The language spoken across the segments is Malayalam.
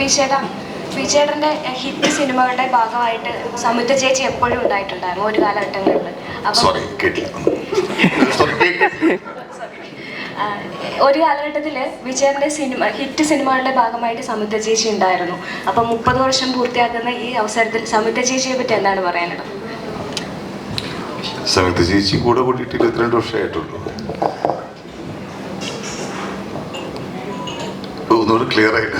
പിച്ചേട്ട പിച്ചേട്ടന്റെ ഹിറ്റ് സിനിമകളുടെ ഭാഗമായിട്ട് സമുദ്ര ചേച്ചി എപ്പോഴും ഉണ്ടായിട്ടുണ്ടായിരുന്നു ഒരു കാലഘട്ടങ്ങളിൽ. അപ്പം ഒരു കാലഘട്ടത്തിൽ വിജയന്റെ സിനിമ ഹിറ്റ് സിനിമകളുടെ ഭാഗമായിട്ട് സമുദ്ര ചേച്ചി ഉണ്ടായിരുന്നു. അപ്പം മുപ്പത് വർഷം പൂർത്തിയാക്കുന്ന ഈ അവസരത്തിൽ സമുദ്ര ചേച്ചിയെ പറ്റി എന്താണ് പറയാനുള്ളത്? സമുദ്ര ചേച്ചി കൂടെ കൂട്ടിയിട്ട് ഇരുപത്തിരണ്ട് വർഷമായിട്ടുള്ളൂ. ഒന്നുകൂടെ ക്ലിയർ ആയിട്ട്.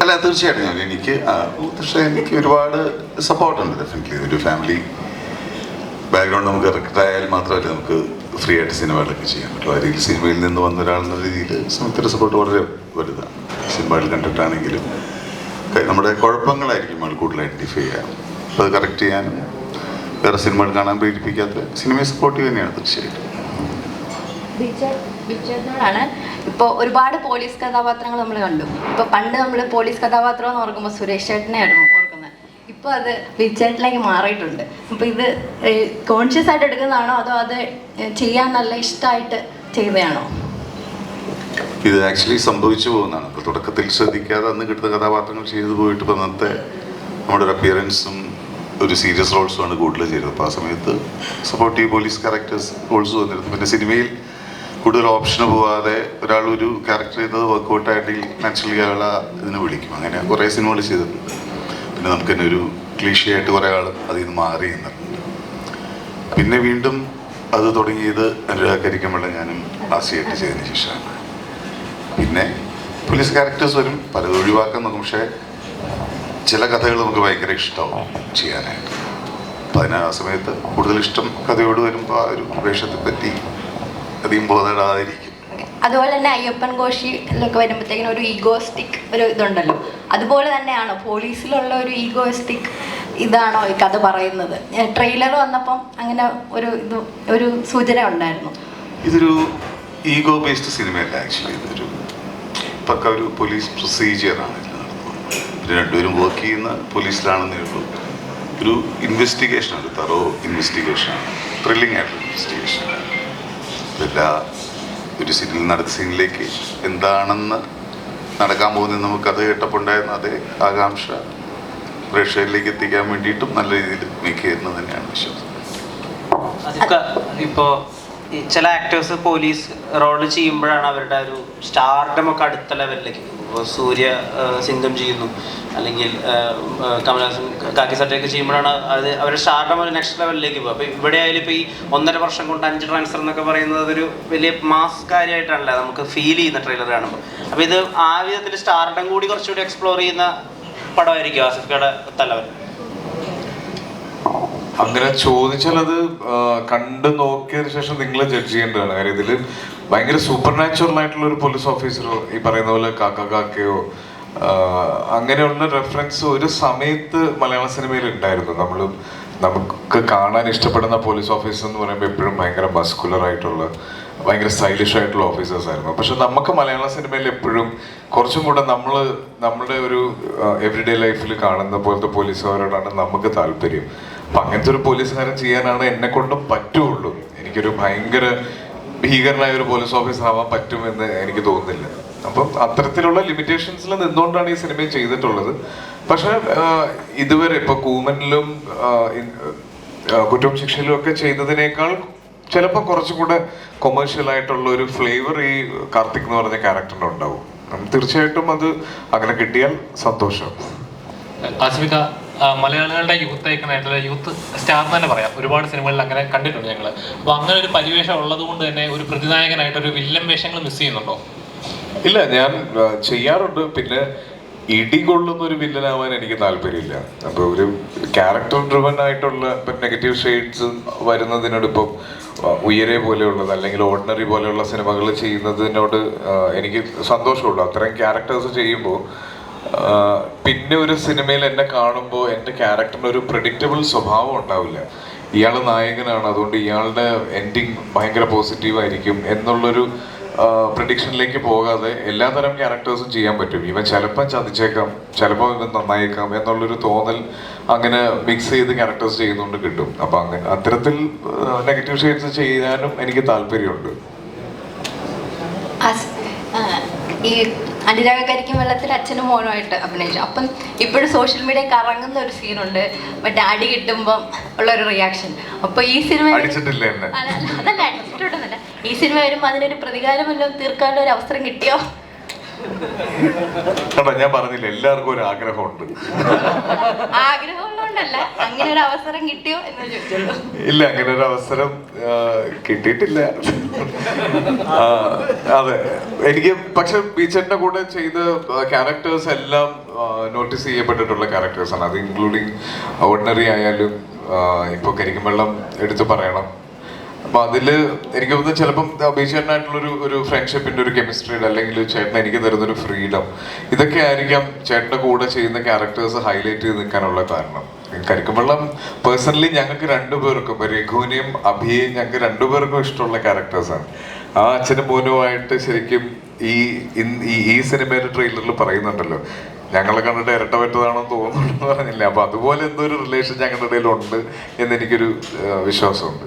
അല്ല തീർച്ചയായിട്ടും എനിക്ക് ആ, പക്ഷേ എനിക്ക് ഒരുപാട് സപ്പോർട്ടുണ്ട് ഡെഫിനറ്റ്ലി ഒരു ഫാമിലി ബാക്ക്ഗ്രൗണ്ട് നമുക്ക് കറക്റ്റ് ആയാൽ മാത്രമല്ല നമുക്ക് ഫ്രീ ആയിട്ട് സിനിമകളൊക്കെ ചെയ്യാൻ പറ്റുള്ളൂ ആരെങ്കിലും സിനിമയിൽ നിന്ന് വന്ന ഒരാളെന്ന രീതിയിൽ സമയത്തിന്റെ സപ്പോർട്ട് വളരെ വലുതാണ്. സിനിമകൾ കണ്ടിട്ടാണെങ്കിലും നമ്മുടെ കുഴപ്പങ്ങളായിരിക്കും നമ്മൾ കൂടുതൽ ഐഡന്റിഫൈ ചെയ്യാം അത് കറക്റ്റ് ചെയ്യാനും വേറെ സിനിമകൾ കാണാൻ പ്രേരിപ്പിക്കാത്ത സിനിമയെ സപ്പോർട്ട് തന്നെയാണ് തീർച്ചയായിട്ടും. ബിച്ചേട്ടനോടാണ് ഇപ്പോൾ ഒരുപാട് പോലീസ് കഥാപാത്രങ്ങൾ നമ്മൾ കണ്ടു. ഇപ്പോൾ പണ്ട് നമ്മൾ പോലീസ് കഥാപാത്രം എന്ന് ഓർക്കുമ്പോൾ സുരേഷ് ചേട്ടനെയായിരുന്നു ഓർക്കുന്നത് ഇപ്പോൾ അത് ബിച്ചേട്ടനിലേക്ക് മാറിയിട്ടുണ്ട്. അപ്പോൾ ഇത് കോൺഷ്യസ് ആയിട്ട് എടുക്കുന്നതാണോ? അതോ അത് ചെയ്യാൻ നല്ല ഇഷ്ടമായിട്ട് ചെയ്യുന്നതാണോ ഇത് ആക്ച്വലി സംഭവിച്ചു പോകുന്നതാണ്. ഇപ്പോൾ തുടക്കത്തിൽ ശ്രദ്ധിക്കാതെ അന്ന് കിട്ടുന്ന കഥാപാത്രങ്ങൾ ചെയ്തു പോയിട്ട് ഇപ്പോൾ അന്നത്തെ നമ്മുടെ ഒരു അപ്പിയറൻസും ഒരു സീരിയസ് റോൾസുമാണ് കൂടുതൽ ചെയ്തത്. അപ്പോൾ ആ സമയത്ത് സപ്പോർട്ടീവ് പോലീസ് ക്യാരക്ടേഴ്സ് റോൾസ് വന്നിരുന്നു. പിന്നെ സിനിമയിൽ കൂടുതൽ ഓപ്ഷന് പോവാതെ ഒരാൾ ഒരു ക്യാരക്ടർ ചെയ്തത് വർക്ക്ഔട്ടായിട്ട് നാച്ചുറൽ അയാളെ ഇതിന് വിളിക്കും. അങ്ങനെ കുറേ സിനിമകൾ ചെയ്തിട്ടുണ്ട്. പിന്നെ നമുക്ക് തന്നെ ഒരു ക്ലീഷയായിട്ട് കുറേ ആൾ അതിൽ നിന്ന് മാറി നിന്നിട്ടുണ്ട്. പിന്നെ വീണ്ടും അത് തുടങ്ങിയത് അനുരാഗരിക്കുമ്പോൾ ഞാനും ആസിയായിട്ട് ചെയ്തതിന് ശേഷമാണ്. പിന്നെ പോലീസ് ക്യാരക്ടേഴ്സ് വരും പലത് ഒഴിവാക്കാൻ നോക്കും പക്ഷേ ചില കഥകൾ നമുക്ക് ഭയങ്കര ഇഷ്ടമാവും ചെയ്യാനായിട്ട്. അപ്പം അതിന് ആ സമയത്ത് കൂടുതൽ ഇഷ്ടം കഥയോട് വരുമ്പോൾ ആ ഒരു വേഷത്തെ പറ്റി അധികം ബോധമിടാതിരിക്കും. അതുപോലെ തന്നെ അയ്യപ്പൻ ഘോഷി എന്നൊക്കെ വരുമ്പോഴത്തേക്കിനും ഒരു ഈഗോസ്റ്റിക് ഒരു ഇതുണ്ടല്ലോ. അതുപോലെ തന്നെയാണോ? പോലീസിലുള്ള ഒരു ഈഗോസ്റ്റിക് ഇതാണോ ഈ കഥ പറയുന്നത്? ട്രെയിലർ വന്നപ്പം അങ്ങനെ ഒരു ഇത് ഒരു സൂചന ഉണ്ടായിരുന്നു. ഇതൊരു ഈഗോ ബേസ്ഡ് സിനിമയല്ല ആക്ച്വലി ഇതൊരു പക്ക ഒരു പോലീസ് പ്രൊസീജിയറാണ് രണ്ടുപേരും വർക്ക് ചെയ്യുന്ന പോലീസിലാണെന്നേ ഉള്ളൂ. ഒരു ഇൻവെസ്റ്റിഗേഷൻ ആണ് തറോ ഇൻവെസ്റ്റിഗേഷനാണ് ത്രില്ലിംഗ് ആയിട്ടുള്ള ഇൻവെസ്റ്റിഗേഷൻ എല്ലാ ഒരു സീനിൽ അടുത്ത സീനിലേക്ക് എന്താണെന്ന് നടക്കാൻ പോകുന്നത് നമുക്ക് അത് അതേ ആകാംക്ഷ പ്രേക്ഷകരിലേക്ക് എത്തിക്കാൻ വേണ്ടിയിട്ടും നല്ല രീതിയിൽ മേക്ക് ചെയ്യുന്നത് തന്നെയാണ് വിശ്വാസം ഇപ്പോൾ ഇപ്പോ ഈ ചില ആക്ടേഴ്സ് പോലീസ് റോൾ ചെയ്യുമ്പോഴാണ് അവരുടെ ഒരു സ്റ്റാർഡം ഒക്കെ അടുത്ത ലെവലിലേക്ക് സൂര്യ സിന്ധം ചെയ്യുന്നു. അല്ലെങ്കിൽ കമലഹാസൻ കാക്കി സട്ടയൊക്കെ ചെയ്യുമ്പോഴാണ് അത് അവരുടെ സ്റ്റാർഡം ഒരു നെക്സ്റ്റ് ലെവലിലേക്ക് പോകും. അപ്പോൾ ഇവിടെ ആയാലും ഇപ്പോൾ ഈ ഒന്നര വർഷം കൊണ്ട് അഞ്ച് ട്രാൻസ്ഫർ എന്നൊക്കെ പറയുന്നത് ഒരു വലിയ മാസ് കാര്യമായിട്ടാണല്ലേ നമുക്ക് ഫീൽ ചെയ്യുന്ന ട്രെയിലർ കാണുമ്പോൾ. അപ്പോൾ ഇത് ആ വിധത്തിൽ സ്റ്റാർഡം കൂടി കുറച്ചുകൂടി എക്സ്പ്ലോർ ചെയ്യുന്ന പടമായിരിക്കും ആസിഫിക്കയുടെ തലവൻ. അങ്ങനെ ചോദിച്ചാൽ അത് കണ്ടു നോക്കിയതിനു ശേഷം നിങ്ങൾ ജഡ്ജ് ചെയ്യേണ്ടതാണ്. കാര്യം ഇതിൽ ഭയങ്കര സൂപ്പർ നാച്ചുറൽ ആയിട്ടുള്ള ഒരു പോലീസ് ഓഫീസറോ ഈ പറയുന്ന പോലെ കാക്ക കാക്കയോ അങ്ങനെയുള്ള റെഫറൻസ് ഒരു സമയത്ത് മലയാള സിനിമയിൽ ഉണ്ടായിരുന്നു. നമ്മൾ നമുക്ക് കാണാൻ ഇഷ്ടപ്പെടുന്ന പോലീസ് ഓഫീസർ എന്ന് പറയുമ്പോൾ എപ്പോഴും ഭയങ്കര മസ്കുലർ ആയിട്ടുള്ള ഭയങ്കര സ്റ്റൈലിഷ് ആയിട്ടുള്ള ഓഫീസേഴ്സ് ആയിരുന്നു. പക്ഷെ നമുക്ക് മലയാള സിനിമയിൽ എപ്പോഴും കുറച്ചും കൂടെ നമ്മൾ നമ്മുടെ ഒരു എവറിഡേ ലൈഫിൽ കാണുന്ന പോലത്തെ പോലീസുകാരോടാണ് നമുക്ക് താല്പര്യം. അപ്പൊ അങ്ങനത്തെ ഒരു പോലീസുകാരൻ ചെയ്യാനാണ് എന്നെ കൊണ്ടും പറ്റുള്ളൂ. എനിക്കൊരു ഭയങ്കര ഭീകരനായ ഒരു പോലീസ് ഓഫീസർ ആവാൻ പറ്റുമെന്ന് എനിക്ക് തോന്നുന്നില്ല. അപ്പം അത്തരത്തിലുള്ള ലിമിറ്റേഷൻസിൽ നിന്നുകൊണ്ടാണ് ഈ സിനിമയും ചെയ്തിട്ടുള്ളത്. പക്ഷെ ഇതുവരെ ഇപ്പൊ കൂമനിലും കുറ്റവും ശിക്ഷയിലും ഒക്കെ ചെയ്തതിനേക്കാൾ ചിലപ്പോൾ കുറച്ചുകൂടെ കൊമേഴ്ഷ്യൽ ആയിട്ടുള്ള ഒരു ഫ്ലേവർ ഈ കാർത്തിക് എന്ന് പറഞ്ഞ ക്യാരക്ടറിന് ഉണ്ടാവും. തീർച്ചയായിട്ടും അത് അങ്ങനെ കിട്ടിയാൽ സന്തോഷം. മലയാളികളുടെ യൂത്ത് ഐക്കണായിട്ടുള്ള യൂത്ത് സ്റ്റാർ തന്നെ പറയാം. ഒരുപാട് സിനിമകളിൽ അങ്ങനെ കണ്ടിട്ടുണ്ട് ഞങ്ങൾ അപ്പോൾ അങ്ങനെ ഒരു പരിവേഷം ഉള്ളത് കൊണ്ട് തന്നെ ഒരു പ്രതിനായകനായിട്ട് ഒരു വില്ലൻ വേഷങ്ങൾ മിസ് ചെയ്യുന്നുണ്ടോ? ഇല്ല ഞാൻ ചെയ്യാറുണ്ട്. പിന്നെ ഇടികൊള്ളുന്ന ഒരു വില്ലനാവാൻ എനിക്ക് താല്പര്യമില്ല. അപ്പൊ ഒരു ക്യാരക്ടർ ഡ്രിവൻ ആയിട്ടുള്ള നെഗറ്റീവ് ഷെയ്ഡ്സ് വരുന്നതിനോട് ഇപ്പം ഉയരെ പോലെയുള്ളത് അല്ലെങ്കിൽ ഓർഡിനറി പോലെയുള്ള സിനിമകൾ ചെയ്യുന്നതിനോട് എനിക്ക് സന്തോഷമുള്ളൂ അത്രയും ക്യാരക്ടേഴ്സ് ചെയ്യുമ്പോൾ പിന്നെ ഒരു സിനിമയിൽ എന്നെ കാണുമ്പോൾ എന്റെ ക്യാരക്ടറിന് ഒരു പ്രഡിക്റ്റബിൾ സ്വഭാവം ഉണ്ടാവില്ല. ഇയാൾ നായകനാണ് അതുകൊണ്ട് ഇയാളുടെ എൻഡിങ് ഭയങ്കര പോസിറ്റീവ് ആയിരിക്കും എന്നുള്ളൊരു പ്രഡിക്ഷനിലേക്ക് പോകാതെ എല്ലാതരം ക്യാരക്ടേഴ്സും ചെയ്യാൻ പറ്റും. ഇവൻ ചിലപ്പം ചതിച്ചേക്കാം ചിലപ്പോൾ ഇവൻ നന്നായേക്കാം എന്നുള്ളൊരു തോന്നൽ അങ്ങനെ മിക്സ് ചെയ്ത് ക്യാരക്ടേഴ്സ് ചെയ്യുന്നുണ്ട് കിട്ടും. അപ്പം അങ്ങനെ അത്തരത്തിൽ നെഗറ്റീവ് ഷെയ്ഡ്സ് ചെയ്യാനും എനിക്ക് താല്പര്യമുണ്ട്. ഈ അനുരാഗ കരിക്കും വെള്ളത്തിൽ അച്ഛനും മോനുമായിട്ട് അഭിനയിച്ചു. അപ്പം ഇപ്പോഴും സോഷ്യൽ മീഡിയ കറങ്ങുന്ന ഒരു സീനുണ്ട് മറ്റേ അടി കിട്ടുമ്പം ഉള്ള ഒരു റിയാക്ഷൻ അപ്പൊ ഈ സിനിമ അതല്ല അടിച്ചിട്ടുണ്ടെന്നല്ല ഈ സിനിമ വരുമ്പോൾ അതിനൊരു പ്രതികാരമെല്ലാം തീർക്കാനുള്ള ഒരു അവസരം കിട്ടിയോ? ഞാൻ പറഞ്ഞില്ല എല്ലാവർക്കും ഒരു ആഗ്രഹമുണ്ട്. ആഗ്രഹമുള്ളതുകൊണ്ടല്ല അങ്ങനെ ഒരു അവസരം കിട്ടിയോ എന്ന് ചോദിച്ചുള്ളൂ ഇല്ല അങ്ങനെ ഒരു അവസരം കിട്ടിയിട്ടില്ല. അതെ. എനിക്ക് പക്ഷെ ബീച്ചറിന്റെ കൂടെ ചെയ്ത ക്യാരക്ടേഴ്സ് എല്ലാം നോട്ടീസ് ചെയ്യപ്പെട്ടിട്ടുള്ള ക്യാരക്ടേഴ്സാണ് അത് ഇൻക്ലൂഡിങ് ഓർഡിനറി ആയാലും ഇപ്പൊ കരിക്കും വെള്ളം എടുത്തു പറയണം. അപ്പൊ അതിൽ എനിക്ക് തോന്നുന്നു ചിലപ്പം അഭിചേട്ടനായിട്ടുള്ള ഒരു ഫ്രണ്ട്ഷിപ്പിന്റെ ഒരു കെമിസ്ട്രിയുടെ അല്ലെങ്കിൽ ചേട്ടൻ എനിക്ക് തരുന്ന ഒരു ഫ്രീഡം ഇതൊക്കെ ആയിരിക്കാം ചേട്ടന്റെ കൂടെ ചെയ്യുന്ന ക്യാരക്ടേഴ്സ് ഹൈലൈറ്റ് ചെയ്ത് നിൽക്കാനുള്ള കാരണം. കരിക്കുമ്പള്ളം പേഴ്സണലി ഞങ്ങൾക്ക് രണ്ടുപേർക്കും രഘുവിനെയും അഭിയെയും ഞങ്ങൾക്ക് രണ്ടുപേർക്കും ഇഷ്ടമുള്ള ക്യാരക്ടേഴ്സാണ് ആ അച്ഛനും മോനുമായിട്ട് ശരിക്കും ഈ ഈ സിനിമയുടെ ട്രെയിലറിൽ പറയുന്നുണ്ടല്ലോ. ഞങ്ങളെ കണ്ടിട്ട് ഇരട്ട പറ്റതാണെന്ന് തോന്നുന്നുണ്ടെന്ന് പറഞ്ഞില്ല? അപ്പൊ അതുപോലെ എന്തോ ഒരു റിലേഷൻ ഞങ്ങളുടെ ഇടയിൽ ഉണ്ട് എന്ന് എനിക്കൊരു ആ, വിശ്വാസമുണ്ട്.